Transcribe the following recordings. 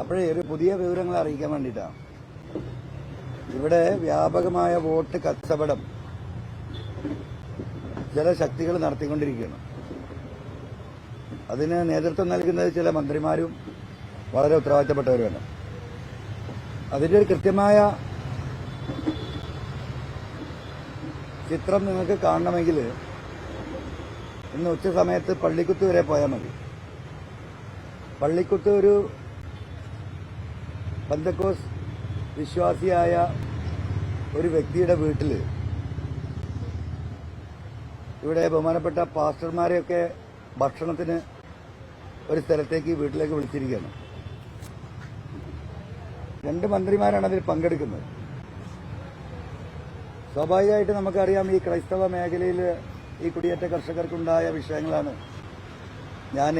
അപ്പോഴേ ഒരു പുതിയ വിവരങ്ങൾ അറിയിക്കാൻ വേണ്ടിയിട്ടാണ് ഇവിടെ വ്യാപകമായ വോട്ട് കച്ചവടം ചില ശക്തികൾ നടത്തിക്കൊണ്ടിരിക്കുകയാണ്. അതിന് നേതൃത്വം നൽകുന്നത് ചില മന്ത്രിമാരും വളരെ ഉത്തരവാദിത്തപ്പെട്ടവരുമാണ്. അതിന്റെ ഒരു കൃത്യമായ ചിത്രം നിങ്ങൾക്ക് കാണണമെങ്കിൽ ഇന്ന് ഉച്ച സമയത്ത് പള്ളിക്കുത്ത് വരെ പോയാൽ മതി. പള്ളിക്കുത്ത് ഒരു പന്തക്കോസ് വിശ്വാസിയായ ഒരു വ്യക്തിയുടെ വീട്ടിൽ ഇവിടെ ബഹുമാനപ്പെട്ട പാസ്റ്റർമാരെയൊക്കെ ഭക്ഷണത്തിന് ഒരു സ്ഥലത്തേക്ക് വീട്ടിലേക്ക് വിളിച്ചിരിക്കുകയാണ്. രണ്ട് മന്ത്രിമാരാണ് അതിൽ പങ്കെടുക്കുന്നത്. സ്വാഭാവികമായിട്ട് നമുക്കറിയാം ഈ ക്രൈസ്തവ മേഖലയിൽ ഈ കുടിയേറ്റ കർഷകർക്കുണ്ടായ വിഷയങ്ങളാണ് ഞാൻ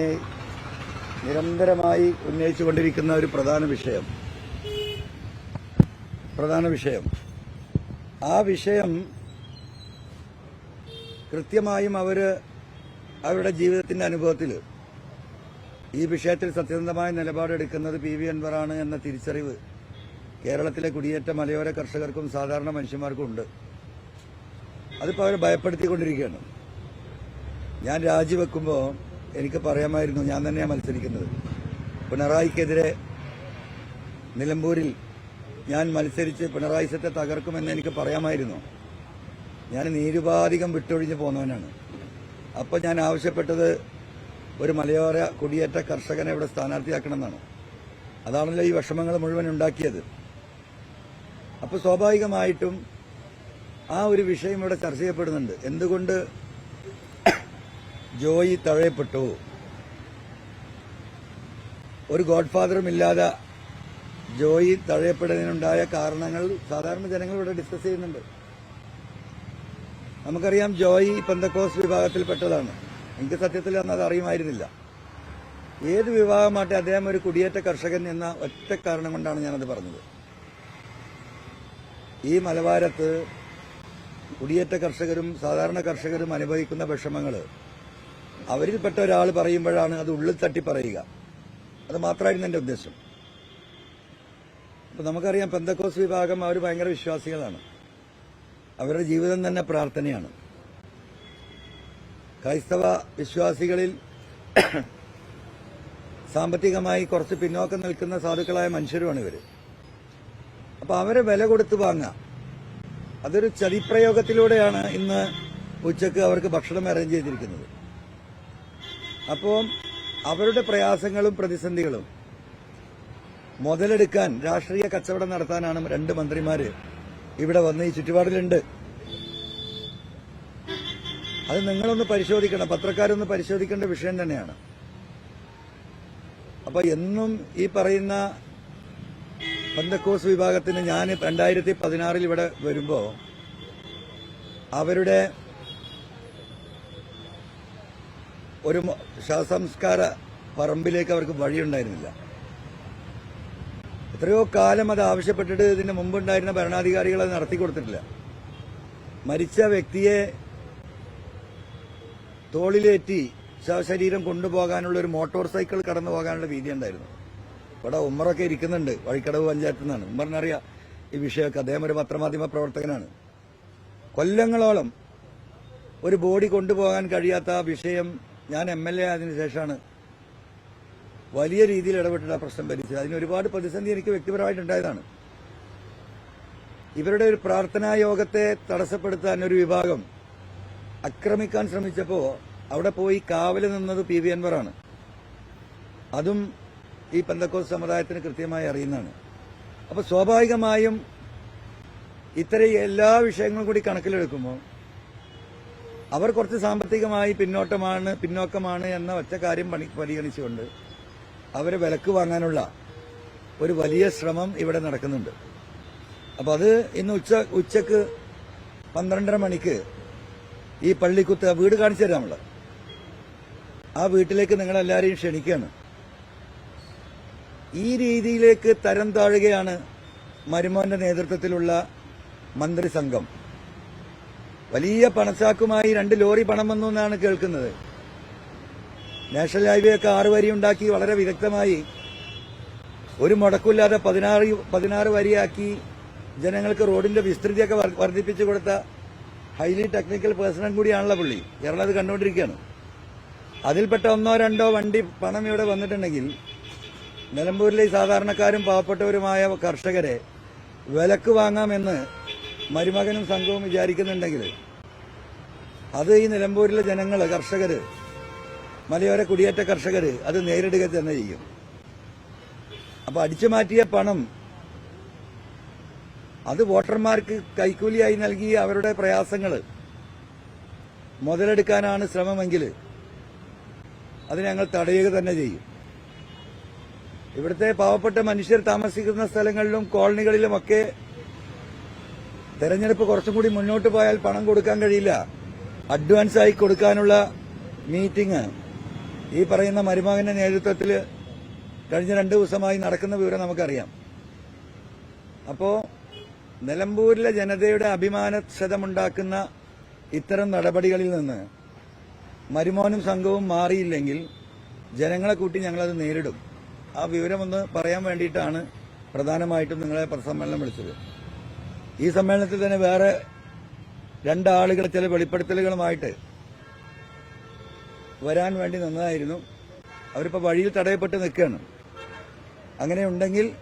നിരന്തരമായി ഉന്നയിച്ചുകൊണ്ടിരിക്കുന്ന ഒരു പ്രധാന വിഷയം. പ്രധാന വിഷയം. ആ വിഷയം കൃത്യമായും അവർ അവരുടെ ജീവിതത്തിന്റെ അനുഭവത്തിൽ ഈ വിഷയത്തിൽ സത്യസന്ധമായ നിലപാടെടുക്കുന്നത് പി വി അൻവറാണ് എന്ന തിരിച്ചറിവ് കേരളത്തിലെ കുടിയേറ്റ മലയോര കർഷകർക്കും സാധാരണ മനുഷ്യന്മാർക്കും ഉണ്ട്. അതിപ്പോൾ അവരെ ഭയപ്പെടുത്തിക്കൊണ്ടിരിക്കുകയാണ്. ഞാൻ രാജിവെക്കുമ്പോൾ എനിക്ക് പറയാമായിരുന്നു ഞാൻ തന്നെയാണ് മത്സരിക്കുന്നത്. പിണറായിക്കെതിരെ നിലമ്പൂരിൽ ഞാൻ മത്സരിച്ച് പിണറായി സത്തെ തകർക്കുമെന്ന് എനിക്ക് പറയാമായിരുന്നു. ഞാൻ നിരുപാധികം വിട്ടൊഴിഞ്ഞ് പോന്നവനാണ്. അപ്പോൾ ഞാൻ ആവശ്യപ്പെട്ടത് ഒരു മലയോര കുടിയേറ്റ കർഷകനെ ഇവിടെ സ്ഥാനാർത്ഥിയാക്കണമെന്നാണ്. അതാണല്ലോ ഈ വിഷമങ്ങൾ മുഴുവൻ ഉണ്ടാക്കിയത്. അപ്പോൾ സ്വാഭാവികമായിട്ടും ആ ഒരു വിഷയം ഇവിടെ ചർച്ച ചെയ്യപ്പെടുന്നുണ്ട്. എന്തുകൊണ്ട് ജോയി തഴയപ്പെട്ടു? ഒരു ഗോഡ്ഫാദറും ഇല്ലാതെ ജോയി തഴയപ്പെടുന്നതിനുണ്ടായ കാരണങ്ങൾ സാധാരണ ജനങ്ങൾ ഇവിടെ ഡിസ്കസ് ചെയ്യുന്നുണ്ട്. നമുക്കറിയാം ജോയി പെന്തക്കോസ് വിഭാഗത്തിൽപ്പെട്ടതാണ്. എനിക്ക് സത്യത്തിൽ അന്ന് അത് അറിയുമായിരുന്നില്ല. ഏത് വിഭാഗമാട്ടെ അദ്ദേഹം ഒരു കുടിയേറ്റ കർഷകൻ എന്ന ഒറ്റ കാരണം കൊണ്ടാണ് ഞാനത് പറഞ്ഞത്. ഈ മലബാരത്ത് കുടിയേറ്റ കർഷകരും സാധാരണ കർഷകരും അനുഭവിക്കുന്ന വിഷമങ്ങൾ അവരിൽപ്പെട്ട ഒരാൾ പറയുമ്പോഴാണ് അത് ഉള്ളിൽ തട്ടി പറയുക. അത് മാത്രമായിരുന്നു എന്റെ ഉദ്ദേശം. അപ്പൊ നമുക്കറിയാം പെന്തക്കോസ് വിഭാഗം അവർ ഭയങ്കര വിശ്വാസികളാണ്. അവരുടെ ജീവിതം തന്നെ പ്രാർത്ഥനയാണ്. ക്രൈസ്തവ വിശ്വാസികളിൽ സാമ്പത്തികമായി കുറച്ച് പിന്നോക്കം നിൽക്കുന്ന സാധുക്കളായ മനുഷ്യരുമാണ് ഇവർ അപ്പൊ അവരെ വില കൊടുത്ത് വാങ്ങാം അതൊരു ചതിപ്രയോഗത്തിലൂടെയാണ് ഇന്ന് ഉച്ചയ്ക്ക് അവർക്ക് ഭക്ഷണം അറേഞ്ച് ചെയ്തിരിക്കുന്നത്. അപ്പോൾ അവരുടെ പ്രയാസങ്ങളും പ്രതിസന്ധികളും മുതലെടുക്കാൻ രാഷ്ട്രീയ കച്ചവടം നടത്താനാണ് രണ്ട് മന്ത്രിമാര് ഇവിടെ വന്ന് ഈ ചുറ്റുപാടിലുണ്ട്. അത് നിങ്ങളൊന്ന് പരിശോധിക്കണം. പത്രക്കാരൊന്ന് പരിശോധിക്കേണ്ട വിഷയം തന്നെയാണ്. അപ്പൊ എന്നും ഈ പറയുന്ന പന്തക്കോസ് വിഭാഗത്തിന് ഞാൻ രണ്ടായിരത്തി പതിനാറിൽ ഇവിടെ വരുമ്പോ അവരുടെ ഒരു ശവസംസ്കാര പറമ്പിലേക്ക് അവർക്ക് വഴിയുണ്ടായിരുന്നില്ല. എത്രയോ കാലം അത് ആവശ്യപ്പെട്ടിട്ട് ഇതിന് മുമ്പുണ്ടായിരുന്ന ഭരണാധികാരികൾ അത് നടത്തി കൊടുത്തിട്ടില്ല. മരിച്ച വ്യക്തിയെ തോളിലേറ്റി ശവശരീരം കൊണ്ടുപോകാനുള്ള ഒരു മോട്ടോർ സൈക്കിൾ കടന്നു പോകാനുള്ള വീതി ഉണ്ടായിരുന്നു. ഇവിടെ ഉമ്മറൊക്കെ ഇരിക്കുന്നുണ്ട് വഴിക്കടവ് പഞ്ചായത്തിൽ നിന്നാണ്. ഉമ്മറിനറിയാം ഈ വിഷയമൊക്കെ അദ്ദേഹം ഒരു പത്രമാധ്യമ പ്രവർത്തകനാണ്. കൊല്ലങ്ങളോളം ഒരു ബോഡി കൊണ്ടുപോകാൻ കഴിയാത്ത വിഷയം ഞാൻ എം എൽ എ ആയതിനു ശേഷമാണ് വലിയ രീതിയിൽ ഇടപെട്ടിട്ട് ആ പ്രശ്നം ഭരിച്ചത് അതിന് ഒരുപാട് പ്രതിസന്ധി എനിക്ക് വ്യക്തിപരമായിട്ടുണ്ടായതാണ്. ഇവരുടെ ഒരു പ്രാർത്ഥനാ യോഗത്തെ തടസ്സപ്പെടുത്താൻ ഒരു വിഭാഗം ആക്രമിക്കാൻ ശ്രമിച്ചപ്പോ അവിടെ പോയി കാവൽ നിന്നത് പി വി അൻവറാണ് അതും ഈ പന്തക്കോസ് സമുദായത്തിന് കൃത്യമായി അറിയുന്നതാണ്. അപ്പൊ സ്വാഭാവികമായും ഇത്തരം എല്ലാ വിഷയങ്ങളും കൂടി കണക്കിലെടുക്കുമ്പോൾ അവർ കുറച്ച് സാമ്പത്തികമായി പിന്നോട്ടമാണ് പിന്നോക്കമാണ് എന്ന ഒറ്റ കാര്യം പരിഗണിച്ചുകൊണ്ട് അവരെ വിലക്ക് വാങ്ങാനുള്ള ഒരു വലിയ ശ്രമം ഇവിടെ നടക്കുന്നുണ്ട്. അപ്പൊ അത് ഇന്ന് ഉച്ച ഉച്ചയ്ക്ക് പന്ത്രണ്ടര മണിക്ക് ഈ പള്ളിക്കുത്ത് വീട് കാണിച്ചു തരാം നമ്മൾ. ആ വീട്ടിലേക്ക് നിങ്ങളെല്ലാവരെയും ക്ഷണിക്കുകയാണ്. ഈ രീതിയിലേക്ക് തരം താഴുകയാണ് മരുമോന്റെ നേതൃത്വത്തിലുള്ള മന്ത്രിസംഘം വലിയ പണച്ചാക്കുമായി രണ്ട് ലോറി പണം വന്നു എന്നാണ് കേൾക്കുന്നത്. നാഷണൽ ഹൈവേ ഒക്കെ ആറ് വരി ഉണ്ടാക്കി വളരെ വിദഗ്ധമായി. ഒരു മുടക്കില്ലാതെ പതിനാറ് പതിനാറ് വരിയാക്കി ജനങ്ങൾക്ക് റോഡിന്റെ വിസ്തൃതിയൊക്കെ വർ- വർദ്ധിപ്പിച്ചു കൊടുത്ത ഹൈലി ടെക്നിക്കൽ പേഴ്സണും കൂടിയാണല്ലോ പുള്ളി. കേരളം അത് കണ്ടുകൊണ്ടിരിക്കുകയാണ്. അതിൽപ്പെട്ട ഒന്നോ രണ്ടോ വണ്ടി പണം ഇവിടെ വന്നിട്ടുണ്ടെങ്കിൽ നിലമ്പൂരിലെ സാധാരണക്കാരും പാവപ്പെട്ടവരുമായ കർഷകരെ വിലക്ക് വാങ്ങാമെന്ന് മരുമകനും സംഘവും വിചാരിക്കുന്നുണ്ടെങ്കിൽ അത് ഈ നിലമ്പൂരിലെ ജനങ്ങൾ കർഷകര് മലയോര കുടിയേറ്റ കർഷകർ അത് നേരിടുക തന്നെ ചെയ്യും. അപ്പൊ അടിച്ചു മാറ്റിയ പണം അത് വോട്ടർമാർക്ക് കൈക്കൂലിയായി നൽകി അവരുടെ പ്രയാസങ്ങൾ മുതലെടുക്കാനാണ് ശ്രമമെങ്കിൽ അത് ഞങ്ങൾ തടയുക തന്നെ ചെയ്യും. ഇവിടുത്തെ പാവപ്പെട്ട മനുഷ്യർ താമസിക്കുന്ന സ്ഥലങ്ങളിലും കോളനികളിലുമൊക്കെ തെരഞ്ഞെടുപ്പ് കുറച്ചും കൂടി മുന്നോട്ട് പോയാൽ പണം കൊടുക്കാൻ കഴിയില്ല. അഡ്വാൻസ് ആയി കൊടുക്കാനുള്ള മീറ്റിംഗ് ഈ പറയുന്ന മരുമകന്റെ നേതൃത്വത്തിൽ കഴിഞ്ഞ രണ്ടു ദിവസമായി നടക്കുന്ന വിവരം നമുക്കറിയാം. അപ്പോ നിലമ്പൂരിലെ ജനതയുടെ അഭിമാനക്ഷതമുണ്ടാക്കുന്ന ഇത്തരം നടപടികളിൽ നിന്ന് മരുമോനും സംഘവും മാറിയില്ലെങ്കിൽ ജനങ്ങളെ കൂട്ടി ഞങ്ങളത് നേരിടും. ആ വിവരമൊന്ന് പറയാൻ വേണ്ടിയിട്ടാണ് പ്രധാനമായിട്ടും നിങ്ങളെ സമ്മേളനം വിളിച്ചത്. ഈ സമ്മേളനത്തിൽ തന്നെ വേറെ രണ്ടാളുകൾ ചില വെളിപ്പെടുത്തലുകളുമായിട്ട് വരാൻ വേണ്ടി നിന്നതായിരുന്നു. അവരിപ്പോൾ വഴിയിൽ തടയപ്പെട്ട് നിൽക്കുകയാണ്. അങ്ങനെ ഉണ്ടെങ്കിൽ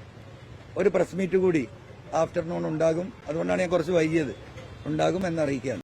ഒരു പ്രസ് മീറ്റ് കൂടി ആഫ്റ്റർനൂൺ ഉണ്ടാകും. അതുകൊണ്ടാണ് ഞാൻ കുറച്ച് വൈകിയത്. ഉണ്ടാകും എന്നറിയിക്കുകയാണ്.